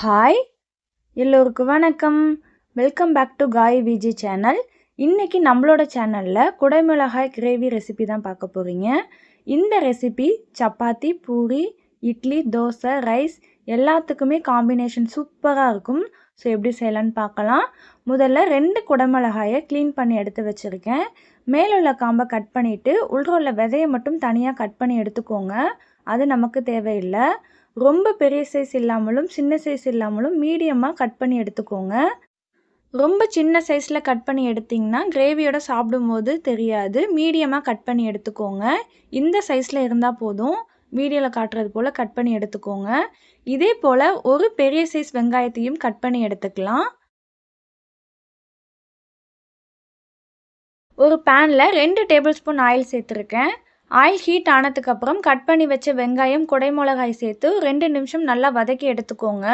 Hi எல்லோருக்கும் வணக்கம். Welcome back to காய் விஜி சேனல் இன்றைக்கி நம்மளோட சேனலில் குடைமிளகாய் கிரேவி ரெசிபி தான் பார்க்க போகிறீங்க இந்த ரெசிபி சப்பாத்தி பூரி இட்லி தோசை ரைஸ் எல்லாத்துக்குமே காம்பினேஷன் சூப்பராக இருக்கும். ஸோ எப்படி செய்யலான்னு பார்க்கலாம். முதல்ல ரெண்டு குடமிளகாயை க்ளீன் பண்ணி எடுத்து வச்சுருக்கேன். மேலுள்ள காம்பை கட் பண்ணிவிட்டு உள்ள உள்ள விதையை மட்டும் தனியாக கட் பண்ணி எடுத்துக்கோங்க. அது நமக்கு தேவையில்லை. ரொம்ப பெரிய சைஸ் இல்லாமலும் சின்ன சைஸ் இல்லாமலும் மீடியமாக கட் பண்ணி எடுத்துக்கோங்க. ரொம்ப சின்ன சைஸில் கட் பண்ணி எடுத்திங்கன்னா கிரேவியோட சாப்பிடும்போது தெரியாது. மீடியமாக கட் பண்ணி எடுத்துக்கோங்க. இந்த சைஸில் இருந்தால் போதும். வீடியோவில் காட்டுறது போல் கட் பண்ணி எடுத்துக்கோங்க. இதே போல் ஒரு பெரிய சைஸ் வெங்காயத்தையும் கட் பண்ணி எடுத்துக்கலாம். ஒரு பேனில் ரெண்டு டேபிள் ஸ்பூன் ஆயில் சேர்த்துருக்கேன். ஆயில் ஹீட் ஆனதுக்கப்புறம் கட் பண்ணி வச்ச வெங்காயம் குடைமிளகாய் சேர்த்து ரெண்டு நிமிஷம் நல்லா வதக்கி எடுத்துக்கோங்க.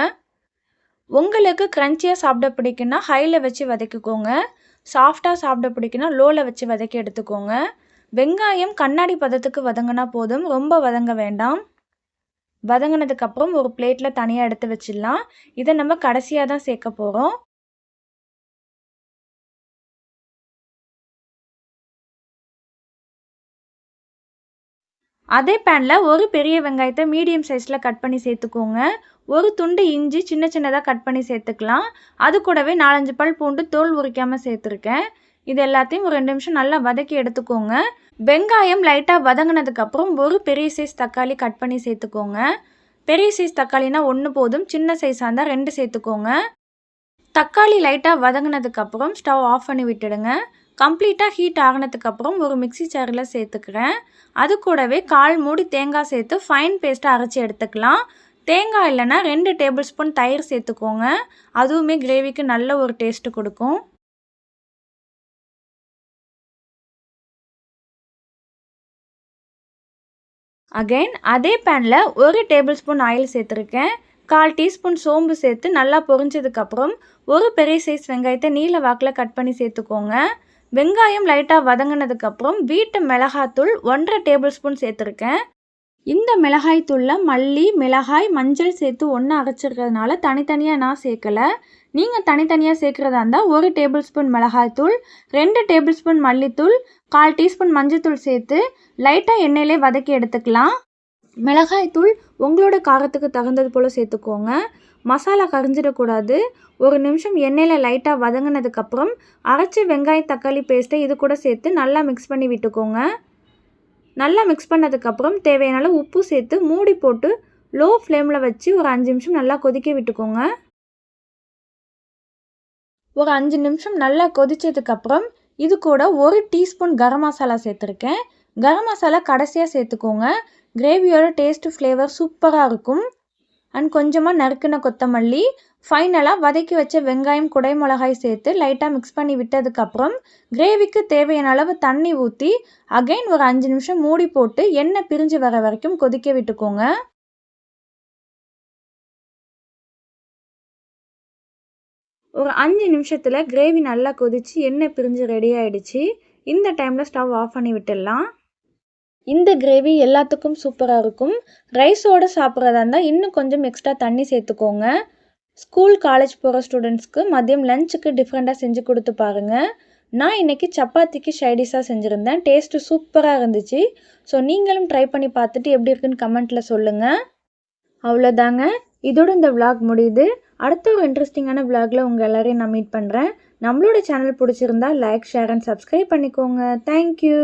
உங்களுக்கு க்ரன்ச்சியாக சாப்பிட பிடிக்குன்னா ஹையில் வச்சு வதக்கிக்கோங்க. சாஃப்டாக சாப்பிட பிடிக்குன்னா லோவில் வச்சு வதக்கி எடுத்துக்கோங்க. வெங்காயம் கண்ணாடி பதத்துக்கு வதங்கினா போதும் ரொம்ப வதங்க வேண்டாம். வதங்கினதுக்கப்புறம் ஒரு பிளேட்டில் தனியாக எடுத்து வச்சிடலாம். இதை நம்ம கடைசியாக தான் சேர்க்க போகிறோம் அதே பேனில் ஒரு பெரிய வெங்காயத்தை மீடியம் சைஸில் கட் பண்ணி சேர்த்துக்கோங்க. ஒரு துண்டு இஞ்சி சின்ன சின்னதாக கட் பண்ணி சேர்த்துக்கலாம். அது கூடவே நாலஞ்சு பல் பூண்டு தோல் உரிக்காமல் சேர்த்துருக்கேன். இது எல்லாத்தையும் ஒரு ரெண்டு நிமிஷம் நல்லா வதக்கி எடுத்துக்கோங்க. வெங்காயம் லைட்டாக வதங்கினதுக்கப்புறம் ஒரு பெரிய சைஸ் தக்காளி கட் பண்ணி சேர்த்துக்கோங்க. பெரிய சைஸ் தக்காளினா ஒன்று போதும் சின்ன சைஸாக இருந்தால் ரெண்டு சேர்த்துக்கோங்க. தக்காளி லைட்டாக வதங்கினதுக்கப்புறம் ஸ்டவ் ஆஃப் பண்ணி விட்டுடுங்க. கம்ப்ளீட்டாக ஹீட் ஆகினதுக்கப்புறம் ஒரு மிக்சி சேரில் சேர்த்துக்கிறேன். அது கூடவே கால் மூடி தேங்காய் சேர்த்து ஃபைன் பேஸ்ட்டாக அரைச்சி எடுத்துக்கலாம். தேங்காய் இல்லைன்னா ரெண்டு டேபிள் ஸ்பூன் தயிர் சேர்த்துக்கோங்க. அதுவுமே கிரேவிக்கு நல்ல ஒரு டேஸ்ட்டு கொடுக்கும். அகைன் அதே பேனில் ஒரு டேபிள் ஸ்பூன் ஆயில் சேர்த்துருக்கேன். கால் டீஸ்பூன் சோம்பு சேர்த்து நல்லா பொரிஞ்சதுக்கப்புறம் ஒரு பெரிய சைஸ் வெங்காயத்தை நீல வாக்கில் கட் பண்ணி சேர்த்துக்கோங்க. வெங்காயம் லைட்டாக வதங்கினதுக்கப்புறம் வீட்டு மிளகாத்தூள் ஒன்றரை டேபிள் ஸ்பூன் சேர்த்துருக்கேன். இந்த மிளகாய் தூளில் மல்லி மிளகாய் மஞ்சள் சேர்த்து ஒன்று அரைச்சிருக்கிறதுனால தனித்தனியாக நான் சேர்க்கலை. நீங்கள் தனித்தனியாக சேர்க்குறதா இருந்தால் ஒரு டேபிள் ஸ்பூன் மிளகாய் தூள் ரெண்டு டேபிள் ஸ்பூன் மல்லித்தூள் கால் டீஸ்பூன் மஞ்சள் தூள் சேர்த்து லைட்டாக எண்ணெயிலே வதக்கி எடுத்துக்கலாம். மிளகாய் தூள் உங்களோட காரத்துக்கு தகுந்தது போல் சேர்த்துக்கோங்க. மசாலா கரைஞ்சிடக்கூடாது. ஒரு நிமிஷம் எண்ணெயில் லைட்டாக வதங்கினதுக்கப்புறம் அரைச்சி வெங்காய தக்காளி பேஸ்ட்டை இது கூட சேர்த்து நல்லா மிக்ஸ் பண்ணி விட்டுக்கோங்க. நல்லா மிக்ஸ் பண்ணதுக்கப்புறம் தேவையான உப்பு சேர்த்து மூடி போட்டு லோ ஃப்ளேமில் வச்சு ஒரு அஞ்சு நிமிஷம் நல்லா கொதிக்க விட்டுக்கோங்க. ஒரு அஞ்சு நிமிஷம் நல்லா கொதித்ததுக்கப்புறம் இது கூட ஒரு டீஸ்பூன் கரம் மசாலா சேர்த்துருக்கேன். கரம் மசாலா கடைசியாக சேர்த்துக்கோங்க. கிரேவியோட டேஸ்ட்டு ஃப்ளேவர் சூப்பராக இருக்கும். அண்ட் கொஞ்சமாக நறுக்கின கொத்தமல்லி ஃபைனலாக வதக்கி வச்ச வெங்காயம் குடை மிளகாய் சேர்த்து லைட்டாக மிக்ஸ் பண்ணி விட்டதுக்கப்புறம் கிரேவிக்கு தேவையான அளவு தண்ணி ஊற்றி அகைன் ஒரு அஞ்சு நிமிஷம் மூடி போட்டு எண்ணெய் பிரிஞ்சு வர வரைக்கும் கொதிக்க விட்டுக்கோங்க. ஒரு அஞ்சு நிமிஷத்தில் கிரேவி நல்லா கொதித்து எண்ணெய் பிரிஞ்சு ரெடி ஆகிடுச்சு இந்த டைமில் ஸ்டவ் ஆஃப் பண்ணி விட்டுடலாம். இந்த கிரேவி எல்லாத்துக்கும் சூப்பராக இருக்கும். ரைஸோடு சாப்பிட்றதா இருந்தால் இன்னும் கொஞ்சம் எக்ஸ்ட்ரா தண்ணி சேர்த்துக்கோங்க. ஸ்கூல் காலேஜ் போகிற ஸ்டூடெண்ட்ஸ்க்கு மதியம் லஞ்சுக்கு டிஃப்ரெண்ட்டாக செஞ்சு கொடுத்து பாருங்கள் நான் இன்றைக்கி சப்பாத்திக்கு ஷைடிஷாக செஞ்சுருந்தேன். டேஸ்ட்டு சூப்பராக இருந்துச்சு. ஸோ நீங்களும் ட்ரை பண்ணி பார்த்துட்டு எப்படி இருக்குன்னு கமெண்ட்டில் சொல்லுங்கள் அவ்வளோதாங்க. இதோட இந்த விளாக் முடியுது. அடுத்த ஒரு இன்ட்ரெஸ்டிங்கான விளாகில் உங்கள் எல்லோரையும் நான் மீட் பண்ணுறேன் நம்மளோட சேனல் பிடிச்சிருந்தா லைக் ஷேர் அண்ட் சப்ஸ்கிரைப் பண்ணிக்கோங்க. Thank you